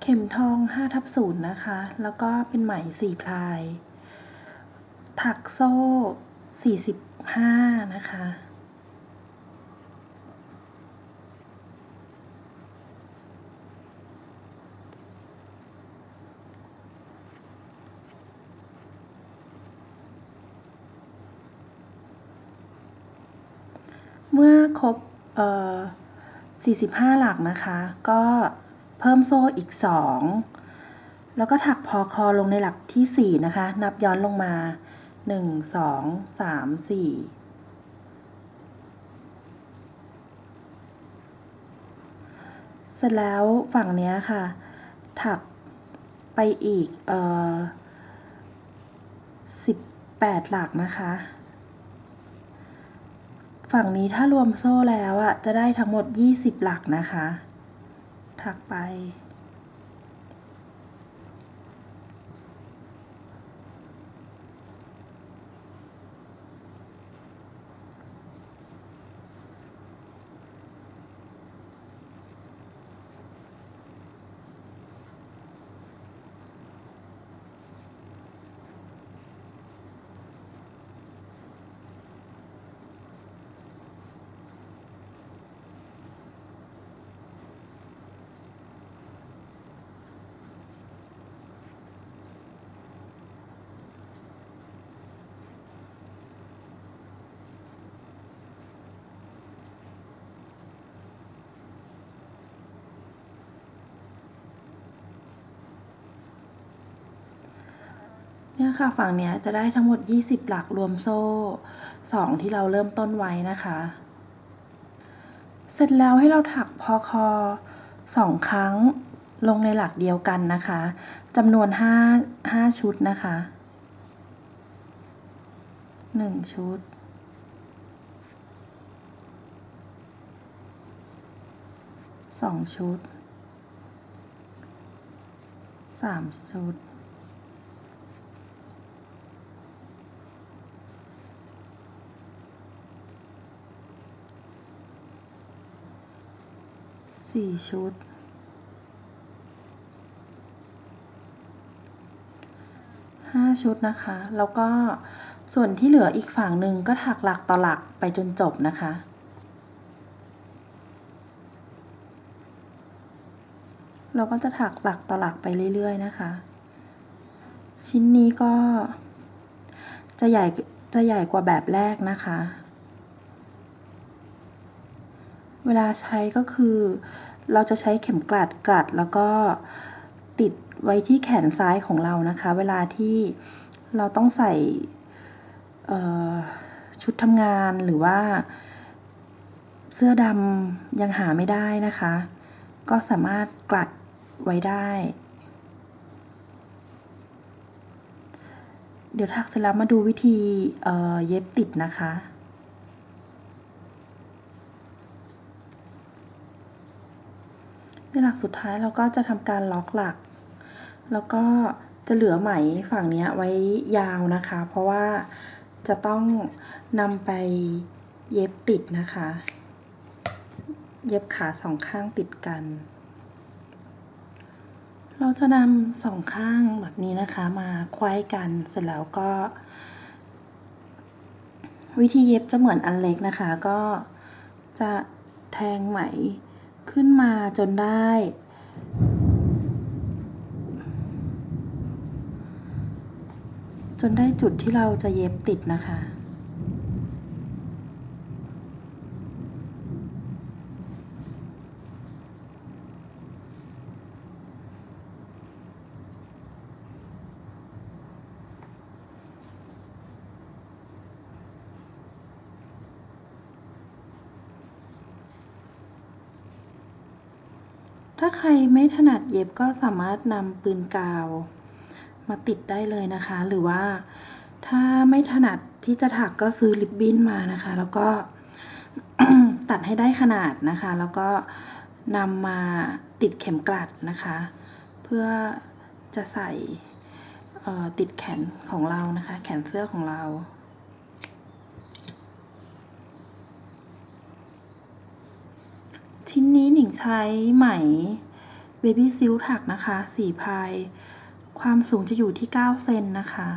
เข็มทอง5ทับ0นย์นะคะ แล้วก็เป็นไหม4พลาย ถักโซ่ 45 นะคะ เมื่อครบเอ่อ45 หลักนะคะ ก็ เพิ่มโซ่อีก 2 แล้วก็ถักพอคอลงในหลักที่ 4 นะคะ นับย้อนลงมา 1 2 3 4 เสร็จแล้วฝั่งเนี้ยค่ะ ถักไปอีกเอ่อ18 หลักนะคะ ฝั่งนี้ถ้ารวมโซ่แล้วอะจะได้ทั้งหมด 20 หลักนะคะ ถักไป เนี่ยค่ะฝั่งเนี้ยจะได้ทั้งหมด 20 หลักรวมโซ่ 2 ที่เราเริ่มต้นไว้นะคะ เสร็จแล้วให้เราถักพอคอ 2 ครั้งลงในหลักเดียวกันนะคะจำนวน 5 5 ชุดนะคะ 1 ชุด 2 ชุด 3 ชุด สี่ชุด ห้าชุดนะคะ แล้วก็ส่วนที่เหลืออีกฝั่งหนึ่งก็ถักหลักต่อหลักไปจนจบนะคะเราก็จะถักหลักต่อหลักไปเรื่อยๆนะคะ ชิ้นนี้ก็จะใหญ่จะใหญ่กว่าแบบแรกนะคะ เวลาใช้ก็คือ เราจะใช้เข็มกลัดกลัด แล้วก็ติดไว้ที่แขนซ้ายของเรานะคะ เวลาที่เราต้องใส่ชุดทำงานหรือว่า เสื้อดำยังหาไม่ได้นะคะ ก็สามารถกลัดไว้ได้ เดี๋ยวทักเสร็จแล้วมาดูวิธีเเย็บติดนะคะ ในหลักสุดท้ายเราก็จะทำการล็อกหลัก แล้วก็จะเหลือไหมฝั่งนี้ไว้ยาวนะคะ เพราะว่าจะต้องนำไปเย็บติดนะคะ เย็บขาสองข้างติดกัน เราจะนำสองข้างแบบนี้นะคะมาควายกันเสร็จแล้วก็ วิธีเย็บจะเหมือนอันเล็กนะคะ ก็จะแทงไหม ขึ้นมาจนได้ จนได้จุดที่เราจะเย็บติดนะคะ ถ้าใครไม่ถนัดเย็บก็สามารถนำปืนกาว มาติดได้เลยนะคะ หรือว่าถ้าไม่ถนัดที่จะถักก็ซื้อริบบิ้นมานะคะ แล้วก็ตัดให้ได้ขนาดนะคะ แล้วก็นำมาติดเข็มกลัดนะคะ เพื่อจะใส่ติดแขนของเรานะคะ แขนเสื้อของเรา ชิ้นนี้หนิงใช้ไหมเบบี้ซิลถักนะคะ สีพาย ความสูงจะอยู่ที่ 9 เซนนะคะ